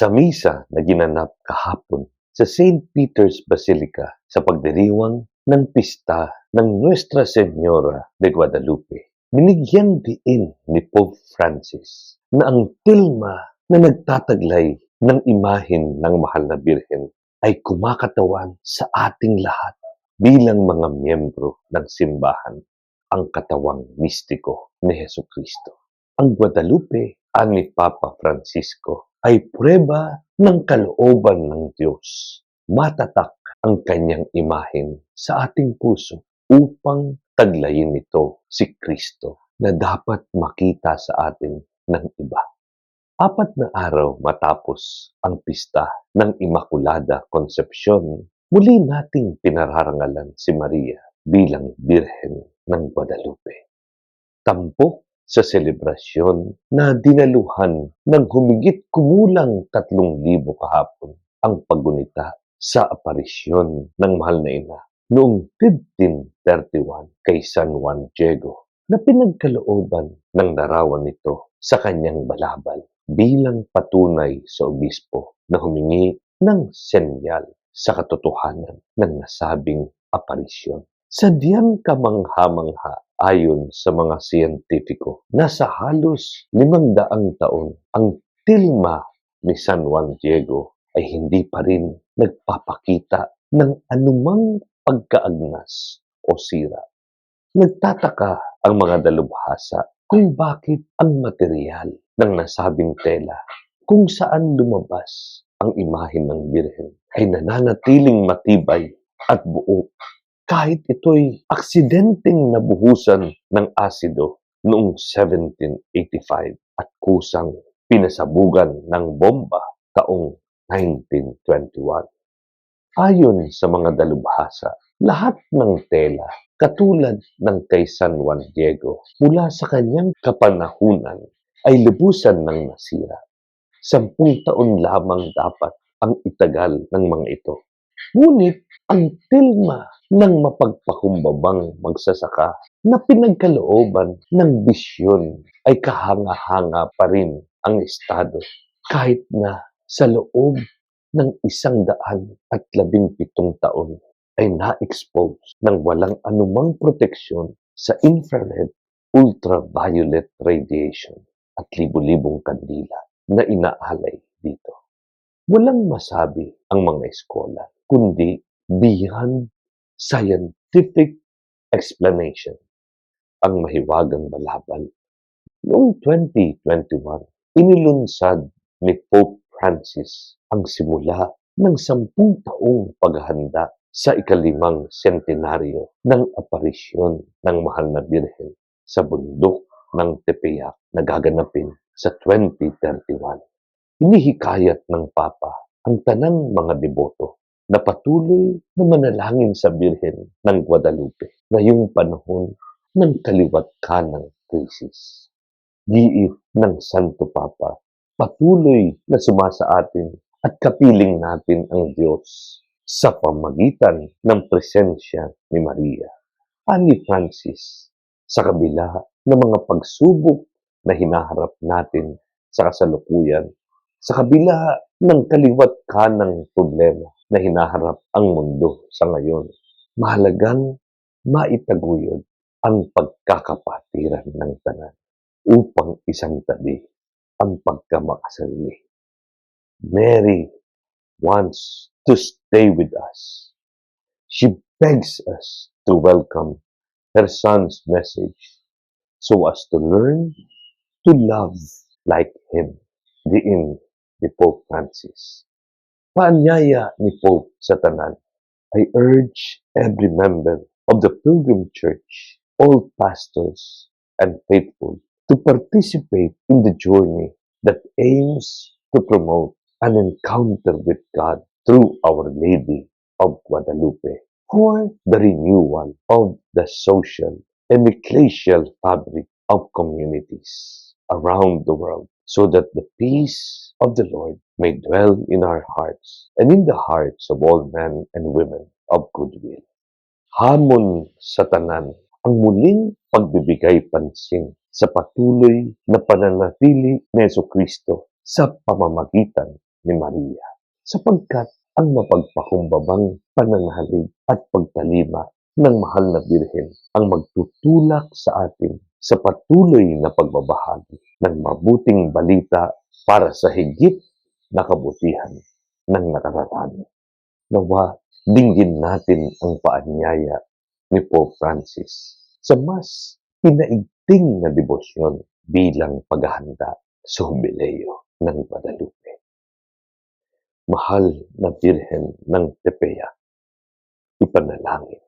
Sa misa na ginanap kahapon sa St. Peter's Basilica sa pagdiriwang ng pista ng Nuestra Señora de Guadalupe, binigyan diin ni Pope Francis na ang tilma na nagtataglay ng imahin ng mahal na Birhen ay kumakatawan sa ating lahat bilang mga miyembro ng simbahan ang katawang mistiko ni Heso Kristo. Ang Guadalupe, ani Papa Francisco, ay prueba ng kalooban ng Diyos. Matatak ang kanyang imahin sa ating puso upang taglayin nito si Kristo na dapat makita sa atin ng iba. Apat na araw matapos ang pista ng Immaculada Concepcion, muli nating pinararangalan si Maria bilang Birhen ng Guadalupe. Tampok sa selebrasyon na dinaluhan ng humigit kumulang tatlong libo kahapon ang paggunita sa aparisyon ng mahal na ina noong 1531 kay San Juan Diego na pinagkalooban ng larawan nito sa kanyang balabal bilang patunay sa obispo na humingi ng senyal sa katotohanan ng nasabing aparisyon. Sadyang kamangha-mangha ayon sa mga siyentipiko na sa halos limang daang taon ang tilma ni San Juan Diego ay hindi pa rin nagpapakita ng anumang pagkaagnas o sira. Nagtataka ang mga dalubhasa kung bakit ang material ng nasabing tela kung saan lumabas ang imahe ng Birhen ay nananatiling matibay at buo kahit ito'y aksidenteng nabuhusan ng asido noong 1785 at kusang pinasabugan ng bomba taong 1921. Ayon sa mga dalubhasa, lahat ng tela katulad ng kay San Juan Diego mula sa kanyang kapanahunan ay lubusan ng nasira. Sampung taon lamang dapat ang itagal ng mga ito. Ngunit ang tilma ng mapagpakumbabang magsasaka na pinagkalooban ng bisyon ay kahanga-hanga pa rin ang estado kahit na sa loob ng isang daan at labing pitong taon ay na-expose ng walang anumang proteksyon sa infrared ultraviolet radiation at libu-libong kandila na inaalay dito. Walang masabi ang mga eskola kundi beyond scientific explanation ang mahiwagang balabal. Noong 2021, inilunsad ni Pope Francis ang simula ng sampung taong paghahanda sa ikalimang sentenaryo ng aparisyon ng mahal na Birhen sa bundok ng Tepeyac na gaganapin sa 2031. Inihikayat ng Papa ang tanang mga deboto na patuloy na manalangin sa Birhen ng Guadalupe ngayong panahon ng kaliwat kanang krisis. Giit ng Santo Papa, patuloy na sumasa atin at kapiling natin ang Diyos sa pamagitan ng presensya ni Maria. Ani Francis, sa kabila ng mga pagsubok na hinaharap natin sa kasalukuyan, sa kabila ng kaliwat kanang problema na hinaharap ang mundo sa ngayon, mahalagang maitaguyod ang pagkakapatiran ng tanan upang isang tabi ang pagkamakasarili. Mary wants to stay with us. She begs us to welcome her son's message so as to learn to love like him. Diin ni Pope Francis. Paanyaya ni Pope sa tanan, I urge every member of the Pilgrim Church, all pastors and faithful, to participate in the journey that aims to promote an encounter with God through Our Lady of Guadalupe for the renewal of the social and ecclesial fabric of communities around the world so that the peace of the Lord may dwell in our hearts and in the hearts of all men and women of goodwill. Hamon sa tanan ang muling pagbibigay pansin sa patuloy na pananatili ni Yeso Kristo sa pamamagitan ni Maria sapagkat ang mapagpakumbabang pananalig at pagtalima ng mahal na Birhen ang magtutulak sa atin sa patuloy na pagbabahagi ng mabuting balita para sa higit na kabutihan ng nakararami. Nawa, dinggin natin ang paanyaya ni Pope Francis sa mas pinaigting na debosyon bilang paghahanda sa Jubileo ng Guadalupe. Mahal na Birhen ng Tepeya, ipanalangin.